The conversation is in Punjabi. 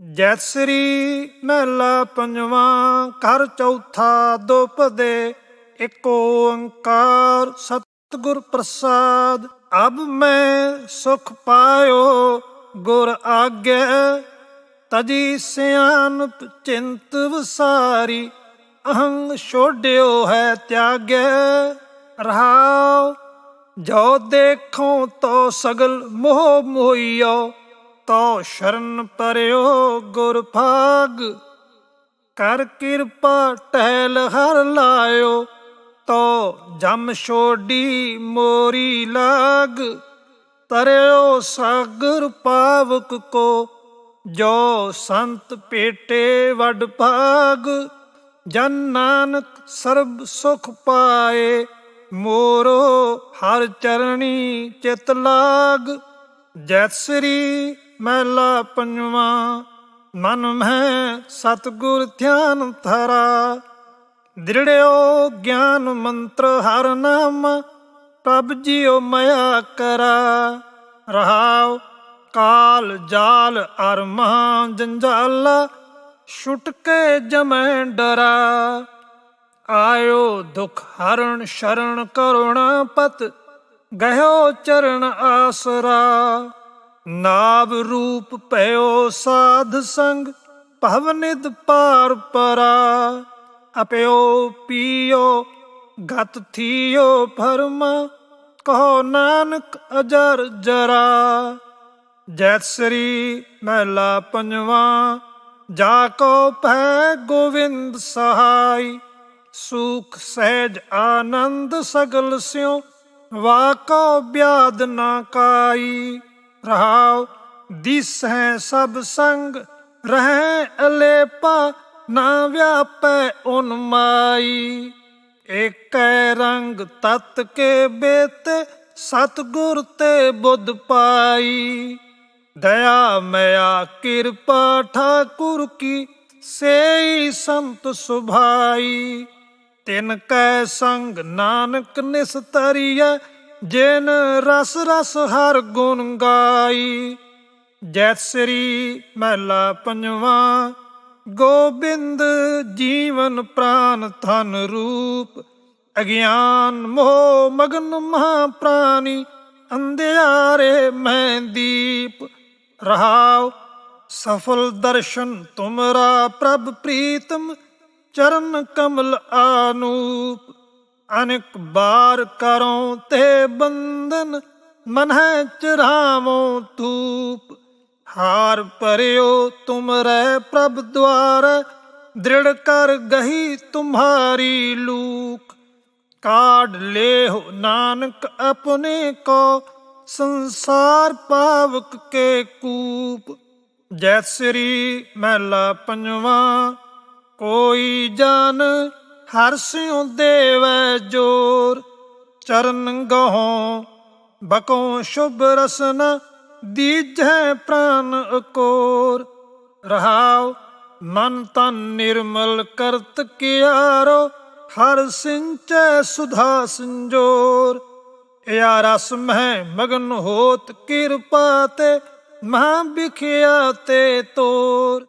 ਜੈਤ ਸ੍ਰੀ ਮਹਿਲਾ ਪੰਜਵਾਂ, ਘਰ ਚੌਥਾ ਦੁਪਦੇ ਇੱਕ ਓੰਕਾਰ ਸਤਿਗੁਰ ਪ੍ਰਸਾਦ। ਅਬ ਮੈਂ ਸੁਖ ਪਾਇਓ, ਗੁਰ ਆਗੈ, ਤਜੀ ਸਿਆਨਪ ਚਿੰਤ ਵਸਾਰੀ, ਅਹੰਗ ਛੋੜਿਓ ਹੈ ਤਿਆਗੈ। ਰਹਾਉ ਜੋ ਦੇਖੋ ਤੋ ਸਗਲ ਮੋਹ ਮੋਈਓ ਤੋ ਸ਼ਰਨ ਪਰਿਓ ਗੁਰ ਭਾਗ। ਕਰ ਕਿਰਪਾ ਟਹਿਲ ਹਰ ਲਾਇਓ, ਤੋ ਜਮ ਛੋਡੀ ਮੋਰੀ ਲਾਗ। ਤਰਿਓ ਸਾਗਰ ਪਾਵਕ ਕੋ, ਜੋ ਸੰਤ ਪੇਟੇ ਵੱਡ ਭਾਗ। ਜਨ ਨਾਨਕ ਸਰਬ ਸੁਖ ਪਾਏ, ਮੋਰੋ ਹਰ ਚਰਣੀ ਚਿਤ ਲਾਗ। ਜੈਤ ਸ੍ਰੀ ਮਹਿਲਾ ਪੰਜਵਾਂ, ਮਨ ਮਹਿ ਸਤਗੁਰ ਧਿਆਨ ਧਰਾ। ਦ੍ਰਿੜਿਓ ਗਿਆਨ ਮੰਤਰ ਹਰ ਨਾਮ, ਪ੍ਰਭ ਜੀਓ ਮਇਆ ਕਰਾ। ਰਹਾਉ ਕਾਲ ਜਾਲ ਅਰ ਮਹਾ ਜੰਜਾਲ, ਛੁਟਕੇ ਜਮੈ ਡਰਾ। ਆਇਓ ਦੁਖ ਹਰਣ ਸ਼ਰਣ ਕਰੁਣਾ ਪਤ ਗਹਿਓ ਚਰਨ ਆਸਰਾ। ਨਾਭ ਰੂਪ ਭਇਓ ਸਾਧ ਸੰਗ ਭਵਨਿਦ ਪਾਰ ਪਰਾ। ਅਪਿਓ ਪੀਓ, ਗਤ ਥੀਓ ਫਰਮਾ ਕਹੋ ਨਾਨਕ ਅਜਰ ਜਰਾ। ਜੈਤ ਸ੍ਰੀ ਮਹਿਲਾ ਪੰਜਵਾਂ, ਜਾ ਕੋ ਭੈ ਗੋਵਿੰਦ ਸਹਾਈ। ਸੁਖ ਸਹਿਜ ਆਨੰਦ ਸਗਲ ਸਿਉ ਵਾਕੋ ਬਿਆਦ ਨਾ ਕਾਈ। ਰਹਾਉ ਦਿਸ ਹੈ ਸਭ ਸੰਗ, ਰਹਿ ਅਲੇਪਾ, ਨਾ ਵਿਆਪੈ ਉਨਮਾਈ ਏਕੈ ਰੰਗ ਤਤ ਕੇ ਬੇਤ, ਸਤਗੁਰ ਤੇ ਬੁੱਧ ਪਾਈ। ਦਇਆ ਮਇਆ ਕਿਰਪਾ ਠਾਕੁਰ ਕੀ, ਸੇਈ ਸੰਤ ਸੁਭਾਈ। ਤਿਨ ਕੈ ਸੰਗ ਨਾਨਕ ਨਿਸਤਰੀਐ ਜਿਨ ਰਸ ਰਸ ਹਰ ਗੁਣ ਗਾਈ। ਜੈਤ ਸ੍ਰੀ ਮਹਿਲਾ ਪੰਜਵਾਂ, ਗੋਬਿੰਦ ਜੀਵਨ ਪ੍ਰਾਨ ਧਨ ਰੂਪ। ਅਗਿਆਨ ਮੋਹ ਮਗਨ ਮਹਾ ਪ੍ਰਾਨੀ, ਅੰਧਿਆਰੇ ਮੈਂ ਦੀਪ। ਰਹਾਉ ਸਫਲ ਦਰਸ਼ਨ ਤੁਮਰਾ ਪ੍ਰਭ ਪ੍ਰੀਤਮ, ਚਰਨ ਕਮਲ ਆਨੂਪ। ਅਨੇਕ ਬਾਰ ਕਰੋ ਤੇ ਬੰਧਨ ਮਨ ਹੈ ਚਰਾਵੋ ਧੂਪ। ਹਾਰ ਪਰਿਓ ਤੁਮਰੇ ਪ੍ਰਭ ਦਵਾਰ ਦ੍ਰਿੜ ਕਰ ਗਹੀ ਤੁਮਹਾਰੀ ਲੂਕ। ਕਾਢ ਲੇਹੁ ਨਾਨਕ ਆਪਣੇ ਕੋ, ਸੰਸਾਰ ਪਾਵਕ ਕੇ ਕੂਪ। ਜੈ ਸ੍ਰੀ ਮਹਿਲਾ ਪੰਜਵਾਂ, ਕੋਈ ਜਨ ਹਰ ਸਿਉ ਦੇਵੈ ਜੋਰ, ਚਰਨ ਗਹੋ, ਬਕੋ ਸ਼ੁਭ ਰਸਨ, ਦੀਜੈ ਪ੍ਰਾਨ ਅਕੋਰ। ਰਹਾਉ, ਮਨ ਤਨ ਨਿਰਮਲ ਕਰਤ ਕਿਆਰੋ, ਹਰ ਸਿੰਚੈ ਸੁਧਾ ਸੰਜੋਰ। ਇਆ ਰਸ ਮਹਿ ਮਗਨ ਹੋਤ ਕਿਰਪਾ ਤੇ, ਮਹਾ ਵਿਖਿਆ ਤੇ ਤੋਰ।